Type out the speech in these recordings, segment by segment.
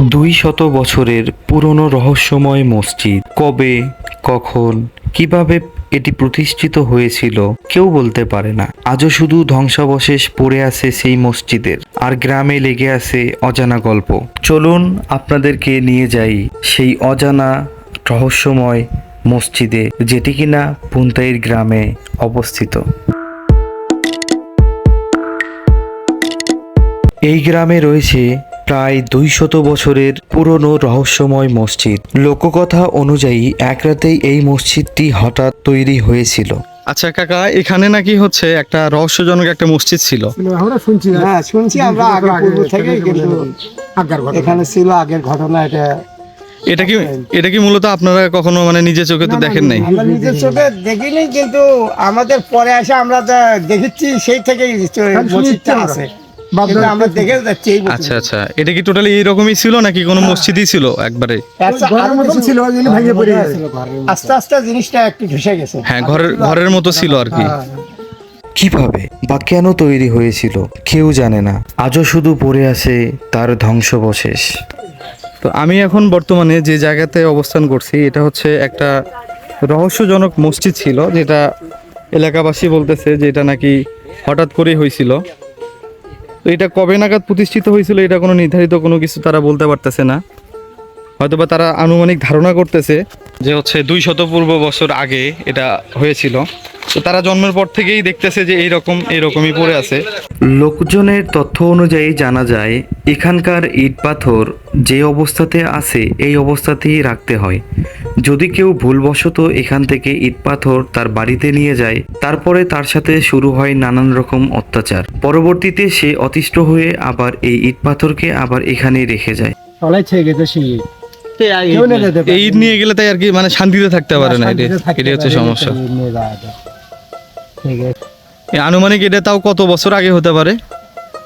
দুই শত বছরের পুরনো রহস্যময় মসজিদ। কবে, কখন, কীভাবে এটি প্রতিষ্ঠিত হয়েছিল, কেউ বলতে পারে না। আজও শুধু ধ্বংসাবশেষ পড়ে আছে সেই মসজিদের, আর গ্রামে লেগে আছে অজানা গল্প। চলুন আপনাদেরকে নিয়ে যাই সেই অজানা রহস্যময় মসজিদে, যেটি কিনা পুন্তাইর গ্রামে অবস্থিত। এই গ্রামে রয়েছে প্রায় দুই শত বছরের পুরনো রহস্যময় মসজিদ। লোককথা অনুযায়ী এক রাতেই এই মসজিদটি হঠাৎ তৈরি হয়েছিল। আচ্ছা কাকা এখানে নাকি হচ্ছে একটা রহস্যজনক একটা মসজিদ ছিল? আমরা শুনছি হ্যাঁ শুনছি আমরা আগে পূর্ব থেকে কিন্তু এখানে ছিল আগের ঘটনা এটা এটা কি এটা কি মূলত আপনারা কখনো মানে নিজে চোখে তো দেখেন নাই? আমরা নিজের চোখে দেখিনি কিন্তু আমাদের পরে আসে আমরা যা দেখেছি সেই থেকেই মসজিদটা আছে। আমরা দেখে যাচ্ছি আচ্ছা আচ্ছা। এটা কি টোটালি এইরকমই ছিল নাকি কোনো মসজিদই ছিল একবারে? আচ্ছা, ছিল ভেঙে পড়ে হ্যাঁ, গেছে। আস্তে আস্তে জিনিসটা একটু ধসে গেছে। হ্যাঁ ঘরের ঘরের মতো ছিল আর কি। হ্যাঁ, কীভাবে? বা কেন তৈরি হয়েছিল? কেউ জানে না। আজও শুধু পড়ে আছে তার ধ্বংসাবশেষ। তো আমি এখন বর্তমানে যে জায়গাতে অবস্থান করছি এটা হচ্ছে একটা রহস্যজনক মসজিদ ছিল যেটা এলাকাবাসী বলতেছে যে এটা নাকি হঠাৎ করেই হয়েছিল। তো এটা কবে নাগাদ প্রতিষ্ঠিত হয়েছিল এটা কোনো নির্ধারিত কোনো কিছু তারা বলতে পারতেছে না। হয়তোবা তারা আনুমানিক ধারণা করতেছে যে হচ্ছে দুই শত পূর্ব বছর আগে এটা হয়েছিল। তো তারা জন্মের পর থেকেই দেখতেছে যে এইরকম এইরকমই পড়ে আছে। লোকজনের তথ্য অনুযায়ী জানা যায়, এখানকার ইট পাথর যে অবস্থাতে আছে, এই অবস্থাতেই রাখতে হয়। যদি কেউ ভুলবশত এখান থেকে ইট পাথর তার বাড়িতে নিয়ে যায় তারপরে তার সাথে শুরু হয় নানান রকম অত্যাচার। পরবর্তীতে সে অতিষ্ঠ হয়ে আবার এই ইট পাথরকে আবার এখানেই রেখে যায়। এই ঈদ নিয়ে গেলে তাই আর কি মানে শান্তিতে থাকতে পারে না এটা এটাই হচ্ছে সমস্যা। আনুমানিক এটা তাও কত বছর আগে হতে পারে?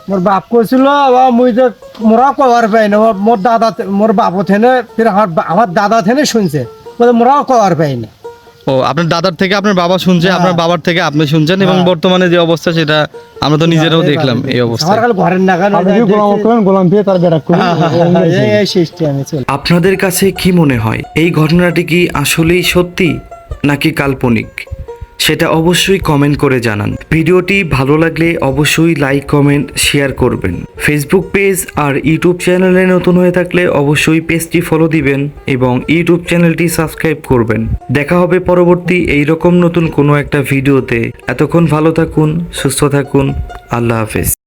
মোর বাপ কইছিল বা মুই যে মোরা কবার পাই না মোর- দাদা মোর বাপ থেনে ফির আমার আমার দাদা থেনে শুনছে। মোরাও কবার পাই না। ও আপনার দাদার থেকে আপনার বাবা শুনছে আপনার বাবার থেকে আপনি শুনছেন এবং বর্তমানে যে অবস্থা সেটা আমরা তো নিজেরাও দেখলাম এই অবস্থা। এই সিস্টেমে চলে। আপনাদের কাছে কি মনে হয়? এই ঘটনাটি কি আসলেই সত্যি নাকি কাল্পনিক? সেটা অবশ্যই কমেন্ট করে জানান। ভিডিওটি ভালো লাগলে অবশ্যই লাইক কমেন্ট শেয়ার করবেন। ফেসবুক পেজ আর ইউটিউব চ্যানেলে নতুন হয়ে থাকলে অবশ্যই পেজটি ফলো দিবেন এবং ইউটিউব চ্যানেলটি সাবস্ক্রাইব করবেন। দেখা হবে পরবর্তী এই রকম নতুন কোনো একটা ভিডিওতে। এতক্ষণ ভালো থাকুন, সুস্থ থাকুন। আল্লাহ হাফেজ।